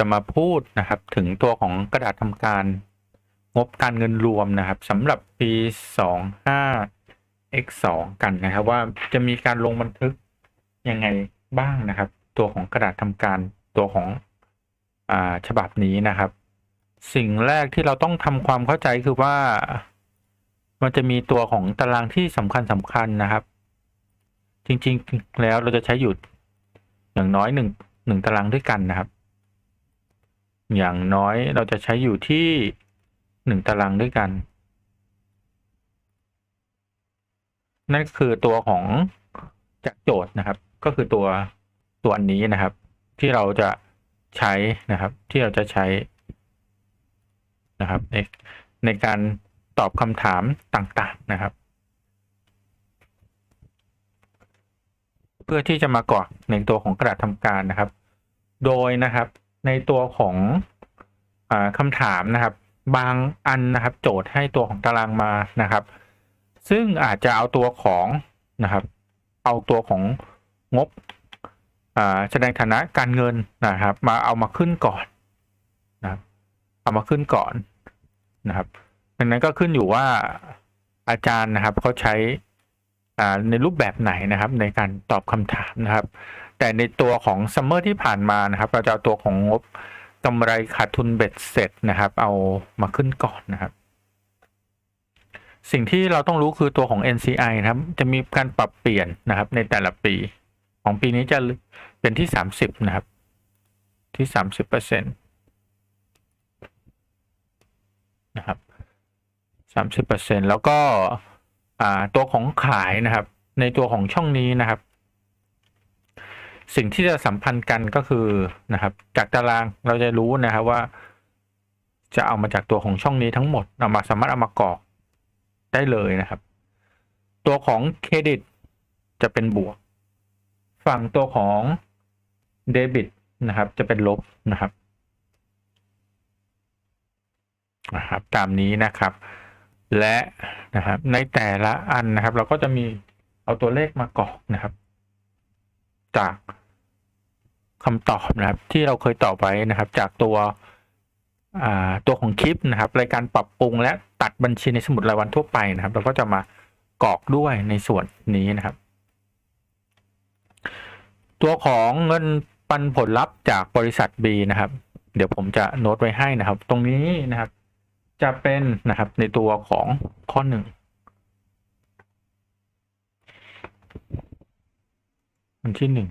จะมาพูดนะครับถึงตัวของกระดาษทำการงบการเงินรวมนะครับสำหรับปี 25 x 2กันนะครับ ว่าจะมีการลงบันทึกยังไงบ้างนะครับ ตัวของกระดาษทำการตัวของอฉบับนี้นะครับ สิ่งแรกที่เราต้องทำความเข้าใจคือว่า มันจะมีตัวของตารางที่สำคัญสำคัญนะครับ จริงๆแล้วเราจะใช้อยู่อย่างน้อยหนึ่งหนึ่งตารางด้วยกันนะครับ อย่างน้อยเราจะใช้อยู่ที่หนึ่งตารางด้วยกัน นั่นคือตัวของจากโจทย์นะครับ ก็คือตัวตัวอันนี้นะครับ ที่เราจะใช้นะครับ ที่เราจะใช้นะครับในในการตอบคำถามต่างๆนะครับ เพื่อที่จะมากรอกในตัวของกระดาษทำการนะครับ โดยนะครับ ในตัวของอคำถามนะครับ บางอันนะครับ โจทย์ให้ตัวของตารางมานะครับ ซึ่งอาจจะเอาตัวของนะครับ เอาตัวของงบอแสดงฐานะการเงินนะครับ มาเอามาขึ้นก่อนนะครับเอามาขึ้นก่อนนะครับดังนั้นก็ขึ้นอยู่ว่าอาจารย์นะครับเขาใช้อ่าในรูปแบบไหนนะครับ ในการตอบคำถามนะครับ แต่ในตัวของซัมเมอร์ที่ผ่านมานะครับ เราจะเอาตัวของงบกำไรขาดทุนเบ็ดเสร็จนะครับ เอามาขึ้นก่อนนะครับ สิ่งที่เราต้องรู้คือตัวของ NCI นะครับ จะมีการปรับเปลี่ยนนะครับ ในแต่ละปี ของปีนี้จะเป็นที่ 30 นะครับ ที่ 30เปอร์เซ็นต์นะครับ30เปอร์เซ็นต์แล้วก็ตัวของขายนะครับ ในตัวของช่องนี้นะครับ สิ่งที่จะสัมพันธ์กันก็คือนะครับ จากตารางเราจะรู้นะครับว่า จะเอามาจากตัวของช่องนี้ทั้งหมดเอามาสามารถเอามากรอกได้เลยนะครับ ตัวของเครดิตจะเป็นบวก ฝั่งตัวของเดบิตนะครับ จะเป็นลบนะครับนะครับตามนี้นะครับ และนะครับในแต่ละอันนะครับ เราก็จะมีเอาตัวเลขมากรอกนะครับ จาก คำตอบนะครับ ที่เราเคยตอบไว้นะครับ จากตัวตัวของคลิปนะครับรายการปรับปรุงและตัดบัญชีในสมุดรายวันทั่วไปนะครับ เราก็จะมากรอกด้วยในส่วนนี้นะครับ ตัวของเงินปันผลลัพธ์จากบริษัท B นะครับ เดี๋ยวผมจะโน้ตไว้ให้นะครับ ตรงนี้นะครับ จะเป็นนะครับในตัวของข้อหนึ่งวันที่หนึ่ง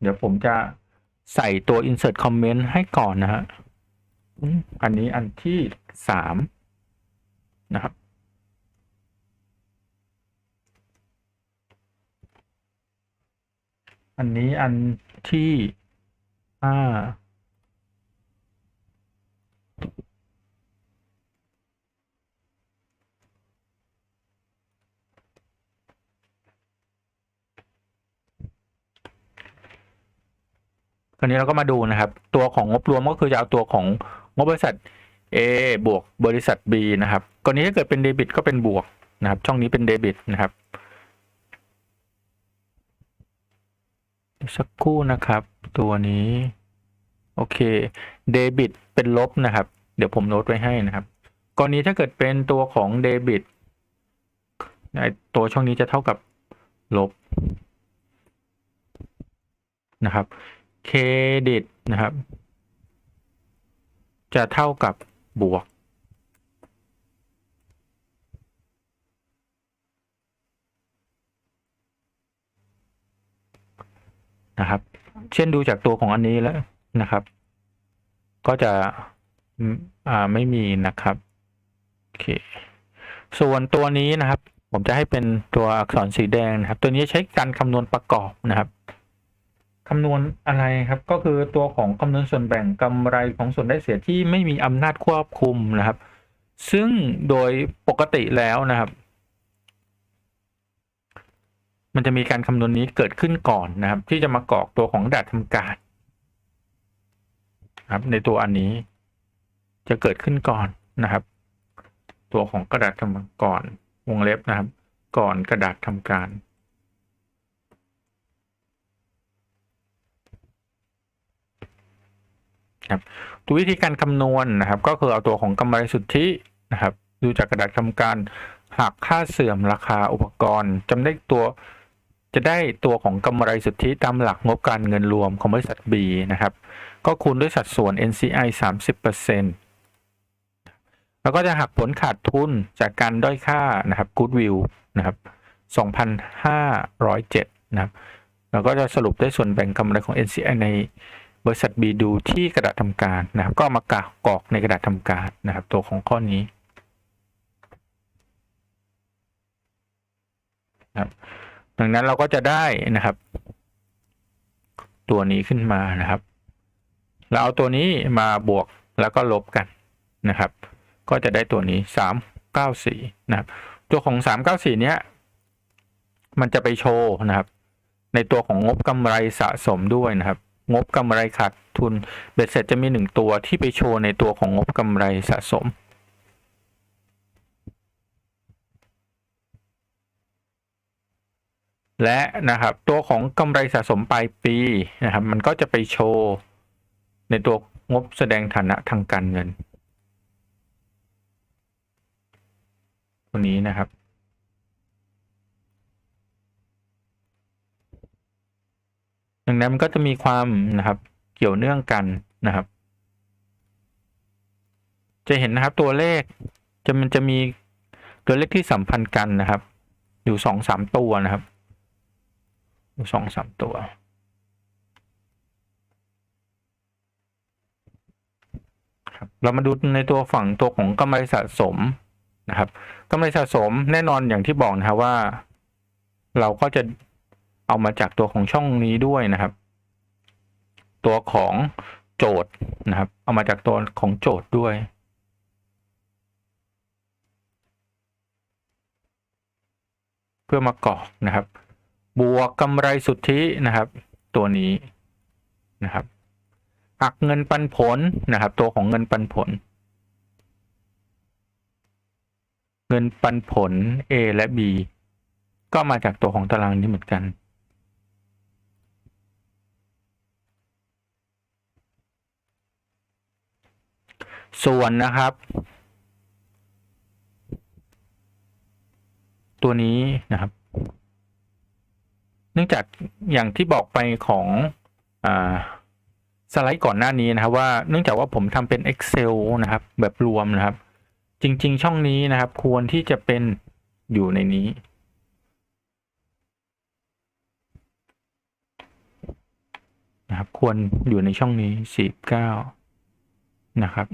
เดี๋ยวผมจะใส่ตัว insert comment ให้ก่อนนะฮะ อันนี้อันที่สามนะครับ อันนี้อันที่ห้า คราวนี้เราก็มาดูนะครับ ตัวของงบรวมก็คือจะเอาตัวของงบบริษัท A บวกบริษัท B นะครับกรณีถ้าเกิดเป็นเดบิตก็เป็นบวกนะครับ ช่องนี้เป็นเดบิตนะครับสักครู่นะครับ ตัวนี้ โอเคเดบิตเป็นลบนะครับ เดี๋ยวผมโน้ตไว้ให้นะครับกรณีถ้าเกิดเป็นตัวของเดบิตตัวช่องนี้จะเท่ากับลบนะครับ เครดิตนะครับ จะเท่ากับบวก นะครับ เช่นดูจากตัวของอันนี้แล้วนะครับ ก็จะอ่าไม่มีนะครับโอเคส่วนตัวนี้นะครับ ผมจะให้เป็นตัวอักษรสีแดงนะครับ ตัวนี้ใช้การคำนวณประกอบนะครับ คำนวณอะไรครับก็คือตัวของคำนวณส่วนแบ่งกำไรของส่วนได้เสียที่ไม่มีอำนาจควบคุมนะครับ ซึ่งโดยปกติแล้วนะครับ มันจะมีการคำนวณนี้เกิดขึ้นก่อนนะครับ ที่จะมากรอกตัวของกระดาษทำการนะครับในตัวอันนี้จะเกิดขึ้นก่อนนะครับ ตัวของกระดาษทำก่อนวงเล็บนะครับ ก่อนกระดาษทำการ ครับตัววิธีการคำนวณนะครับ ก็คือเอาตัวของกำไรสุทธินะครับ ดูจากกระดาษทำการหักค่าเสื่อมราคาอุปกรณ์จำได้ตัวจะได้ตัวของกำไรสุทธิตามหลักงบการเงินรวมของบริษัท B นะครับ ก็คูณด้วยสัดส่วน NCI 30%แล้วก็จะหักผลขาดทุนจากการด้อยค่านะครับ Goodwill นะครับ 2,507 นะครับ แล้วก็จะสรุปได้ส่วนแบ่งกำไรของ NCI ใน บริษัท B ดูที่กระดาษทำการนะครับ ก็มากากกรอกในกระดาษทำการนะครับ ตัวของข้อนี้นะครับดังนั้นเราก็จะได้นะครับ ตัวนี้ขึ้นมานะครับ เราเอาตัวนี้มาบวกแล้วก็ลบกันนะครับ ก็จะได้ตัวนี้สามเก้าสี่นะครับ ตัวของสามเก้าสี่เนี้ยมันจะไปโชว์นะครับ ในตัวของงบกำไรสะสมด้วยนะครับ งบกำไรขาดทุนเบ็ดเสร็จจะมีหนึ่งตัวที่ไปโชว์ในตัวของงบกำไรสะสม และนะครับตัวของกำไรสะสมปลายปีนะครับมันก็จะไปโชว์ ในตัวงบแสดงฐานะทางการเงิน ตัวนี้นะครับ ดังนั้นมันก็จะมีความนะครับ เกี่ยวเนื่องกันนะครับ จะเห็นนะครับตัวเลขจะมันจะมีตัวเลขที่สัมพันธ์กันนะครับ อยู่สองสามตัวนะครับ อยู่สองสามตัวครับเรามาดูในตัวฝั่งตัวของกำไรสะสมนะครับกำไรสะสมแน่นอนอย่างที่บอกนะครับว่า เราก็จะ เอามาจากตัวของช่องนี้ด้วยนะครับ ตัวของโจทย์นะครับ เอามาจากตัวของโจทย์ด้วย เพื่อมากรอกนะครับ บวกกำไรสุทธินะครับ ตัวนี้นะครับหักเงินปันผลนะครับ ตัวของเงินปันผล เงินปันผล A และ B ก็มาจากตัวของตารางนี้เหมือนกัน ส่วนนะครับ ตัวนี้นะครับ เนื่องจากอย่างที่บอกไปของอสไลด์ก่อนหน้านี้นะครับ ว่าเนื่องจากว่าผมทำเป็น Excel นะครับ แบบรวมนะครับ จริง ๆ ช่องนี้นะครับ ควรที่จะเป็นอยู่ในนี้นะครับควรอยู่ในช่องนี้สี่เก้านะครับ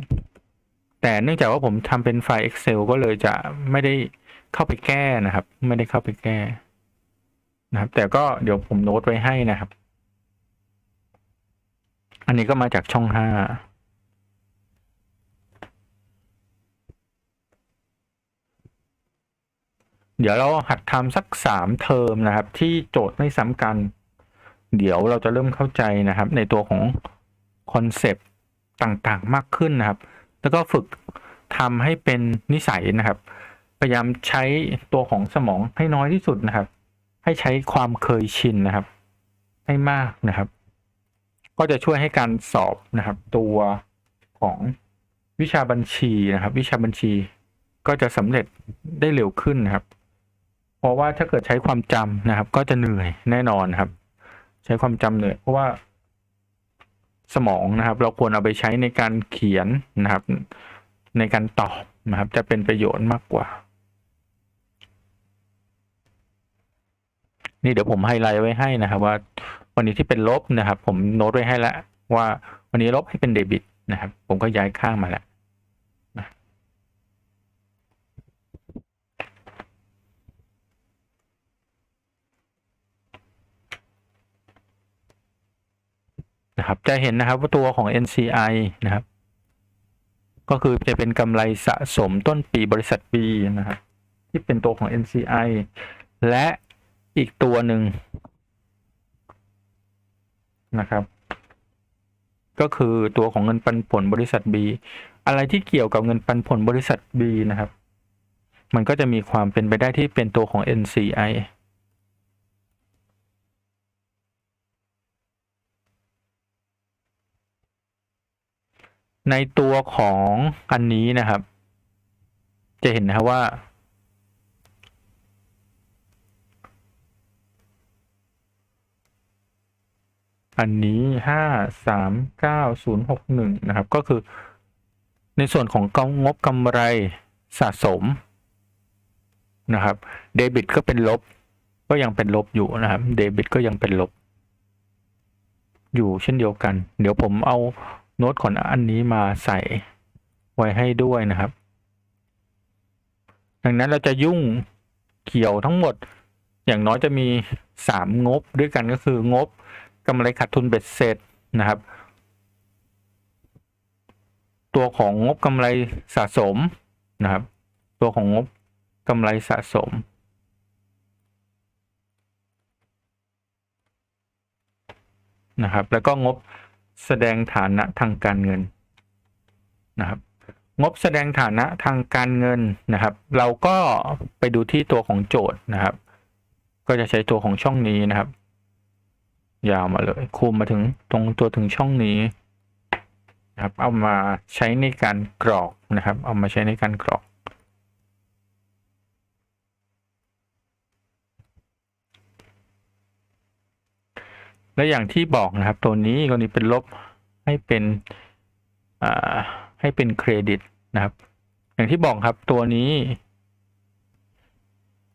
แต่เนื่องจากว่าผมทำเป็นไฟล์ Excel ก็เลยจะไม่ได้เข้าไปแก้นะครับ ไม่ได้เข้าไปแก้นะครับ แต่ก็เดี๋ยวผมโน้ตไว้ให้นะครับ อันนี้ก็มาจากช่องห้าเดี๋ยวเราหัดทำสักสามเทอมนะครับ ที่โจทย์ไม่ซ้ำกัน เดี๋ยวเราจะเริ่มเข้าใจนะครับ ในตัวของคอนเซปต์ต่างๆมากขึ้นนะครับ แล้วก็ฝึกทำให้เป็นนิสัยนะครับ พยายามใช้ตัวของสมองให้น้อยที่สุดนะครับ ให้ใช้ความเคยชินนะครับ ให้มากนะครับ ก็จะช่วยให้การสอบนะครับ ตัวของวิชาบัญชีนะครับ วิชาบัญชีก็จะสำเร็จได้เร็วขึ้นนะครับ เพราะว่าถ้าเกิดใช้ความจำนะครับ ก็จะเหนื่อยแน่นอนครับ ใช้ความจำเหนื่อยเพราะว่า สมองนะครับ เราควรเอาไปใช้ในการเขียนนะครับ ในการตอบนะครับ จะเป็นประโยชน์มากกว่า นี่เดี๋ยวผมไฮไลท์ไว้ให้นะครับ ว่าวันนี้ที่เป็นลบนะครับ ผมโน้ตไว้ให้แล้วว่าวันนี้ลบให้เป็นเดบิตนะครับ ผมก็ย้ายข้างมาแล้วนะ นะครับ จะเห็นนะครับว่าตัวของ NCI นะครับ ก็คือจะเป็นกำไรสะสมต้นปีบริษัท B นะครับ ที่เป็นตัวของ NCI และอีกตัวหนึ่งนะครับ ก็คือตัวของเงินปันผลบริษัท B อะไรที่เกี่ยวกับเงินปันผลบริษัท B นะครับ มันก็จะมีความเป็นไปได้ที่เป็นตัวของ NCI ในตัวของอันนี้นะครับ จะเห็นนะครับว่า อันนี้ห้าสามเก้าศูนย์หกหนึ่งนะครับ ก็คือในส่วนของกงบกำไรสะสมนะครับเดบิตก็เป็นลบ ก็ยังเป็นลบอยู่นะครับเดบิตก็ยังเป็นลบ อยู่เช่นเดียวกัน เดี๋ยวผมเอา โน้ตของอันนี้มาใส่ไว้ให้ด้วยนะครับ ดังนั้นเราจะยุ่งเกี่ยวทั้งหมด อย่างน้อยจะมีสามงบด้วยกันก็คืองบกำไรขาดทุนเบ็ดเสร็จนะครับ ตัวของงบกำไรสะสมนะครับ ตัวของงบกำไรสะสมนะครับ แล้วก็งบ แสดงฐานะทางการเงินนะครับ งบแสดงฐานะทางการเงินนะครับ เราก็ไปดูที่ตัวของโจทย์นะครับ ก็จะใช้ตัวของช่องนี้นะครับ ยาวมาเลยคูมมาถึงตรงตัวถึงช่องนี้นะครับ เอามาใช้ในการกรอกนะครับ เอามาใช้ในการกรอก และอย่างที่บอกนะครับ ตัวนี้กรณีเป็นลบให้เป็นให้เป็นเครดิตนะครับ อย่างที่บอกครับตัวนี้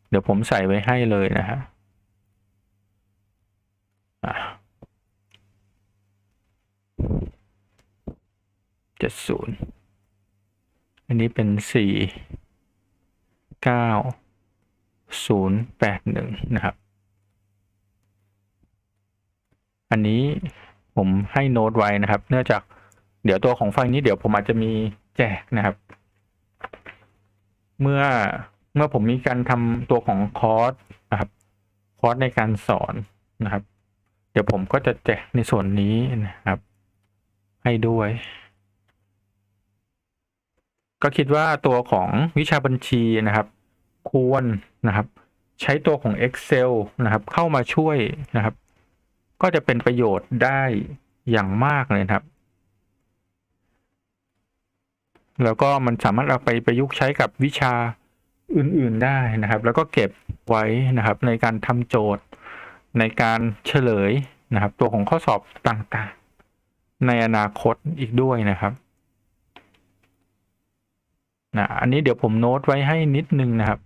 เดี๋ยวผมใส่ไว้ให้เลยนะฮะเจ็ดศูนย์อันนี้เป็นสี่เก้าศูนย์แปดหนึ่งนะครับ อันนี้ผมให้โน้ตไว้นะครับ เนื่องจากเดี๋ยวตัวของไฟล์นี้เดี๋ยวผมอาจจะมีแจกนะครับ เมื่อเมื่อผมมีการทำตัวของคอร์สนะครับคอร์สในการสอนนะครับ เดี๋ยวผมก็จะแจกในส่วนนี้นะครับ ให้ด้วย ก็คิดว่าตัวของวิชาบัญชีนะครับ ควรนะครับ ใช้ตัวของ Excel นะครับ เข้ามาช่วยนะครับ ก็จะเป็นประโยชน์ได้อย่างมากเลยครับ แล้วก็มันสามารถเอาไปประยุกต์ใช้กับวิชาอื่นๆได้นะครับ แล้วก็เก็บไว้นะครับ ในการทำโจทย์ในการเฉลยนะครับ ตัวของข้อสอบต่างๆ ในอนาคตอีกด้วยนะครับนะอันนี้เดี๋ยวผมโน้ตไว้ให้นิดนึงนะครับ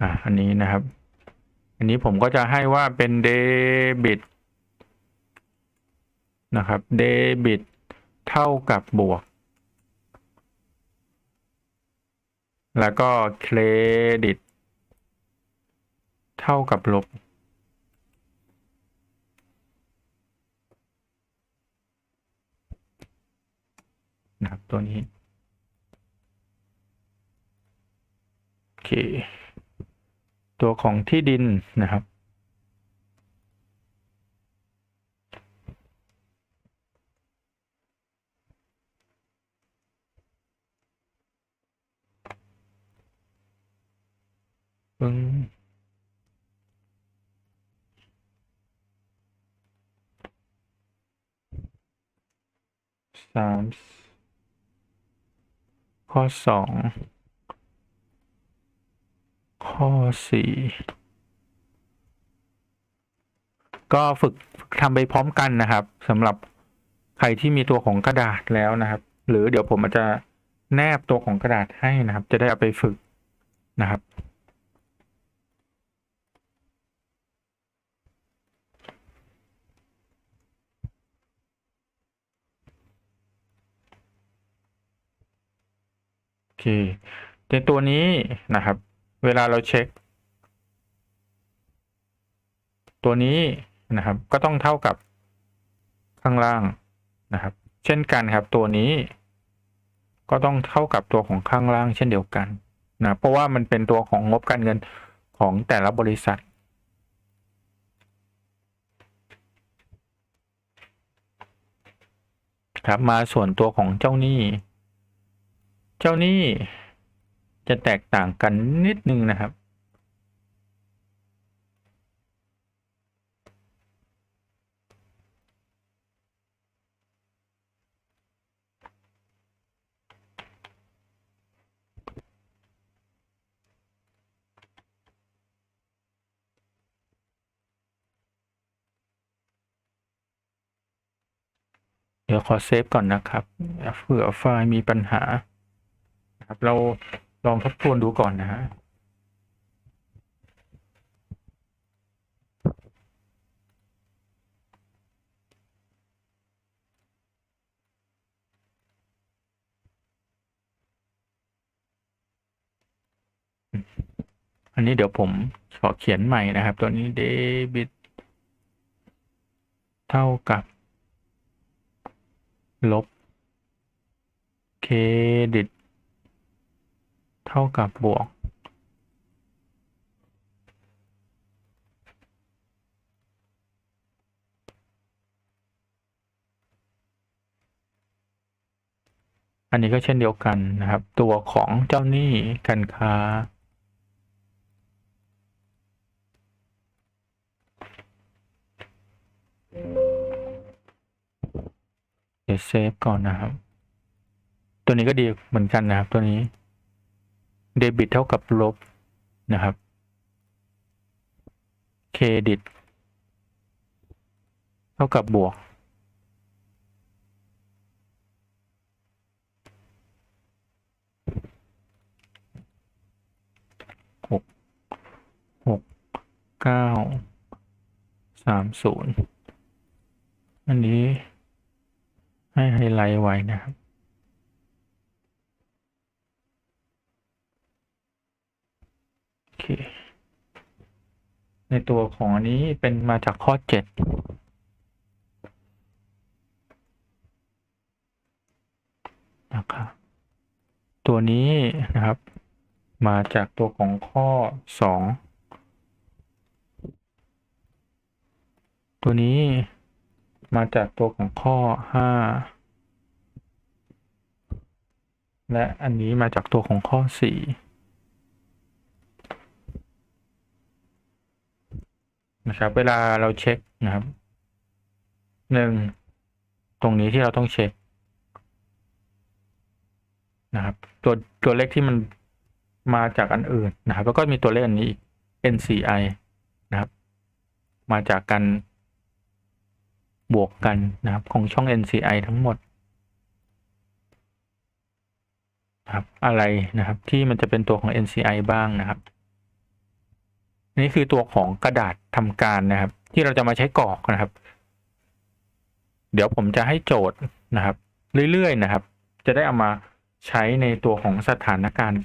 อะอันนี้นะครับ อันนี้ผมก็จะให้ว่าเป็นเดบิตนะครับเดบิตเท่ากับบวก แล้วก็เครดิต เท่ากับลบ นะครับตัวนี้ โอเค ตัวของที่ดินนะครับ ปึ้งสามข้อสอง ข้อสี่ก็ฝึกทำไปพร้อมกันนะครับสำหรับใครที่มีตัวของกระดาษแล้วนะครับ หรือเดี๋ยวผมอาจจะแนบตัวของกระดาษให้นะครับ จะได้เอาไปฝึกนะครับโอเคในตัวนี้นะครับ เวลาเราเช็ค ตัวนี้นะครับ ก็ต้องเท่ากับข้างล่างนะครับ เช่นกันครับ ตัวนี้ก็ต้องเท่ากับตัวของข้างล่างเช่นเดียวกันนะเพราะว่ามันเป็นตัวของงบการเงินของแต่ละบริษัทครับมาส่วนตัวของเจ้าหนี้ เจ้าหนี้ จะแตกต่างกันนิดนึงนะครับ เดี๋ยวขอเซฟก่อนนะครับเผื่อไฟล์มีปัญหาครับเรา ลองทบทวนดูก่อนนะฮะอันนี้เดี๋ยวผมขอเขียนใหม่นะครับ ตัวนี้เดบิตเท่ากับ ลบเครดิต เท่ากับบวก อันนี้ก็เช่นเดียวกันนะครับ ตัวของเจ้าหนี้การค้าเดี๋ยวเซฟก่อนนะครับ ตัวนี้ก็ดีเหมือนกันนะครับตัวนี้ เดบิตเท่ากับลบนะครับ เครดิต เท่ากับบวก หก หก เก้า สามศูนย์ อันนี้ให้ไฮไลท์ไว้นะครับ โอ เค ในตัวของอันนี้เป็นมาจากข้อเจ็ดนะครับตัวนี้นะครับ มาจากตัวของข้อสองตัวนี้มาจากตัวของข้อห้าและอันนี้มาจากตัวของข้อสี่ นะครับ เวลาเราเช็คนะครับหนึ่งตรงนี้ที่เราต้องเช็คนะครับ ตัวตัวเลขที่มันมาจากอันอื่นนะครับ แล้วก็มีตัวเลขอันนี้อีก NCI นะครับ มาจากการบวกกันนะครับ ของช่อง NCI ทั้งหมดนะครับอะไรนะครับที่มันจะเป็นตัวของ NCI บ้างนะครับ นี่คือตัวของกระดาษทำการนะครับ ที่เราจะมาใช้กรอกนะครับ เดี๋ยวผมจะให้โจทย์นะครับ เรื่อยๆนะครับ จะได้เอามาใช้ในตัวของสถานการณ์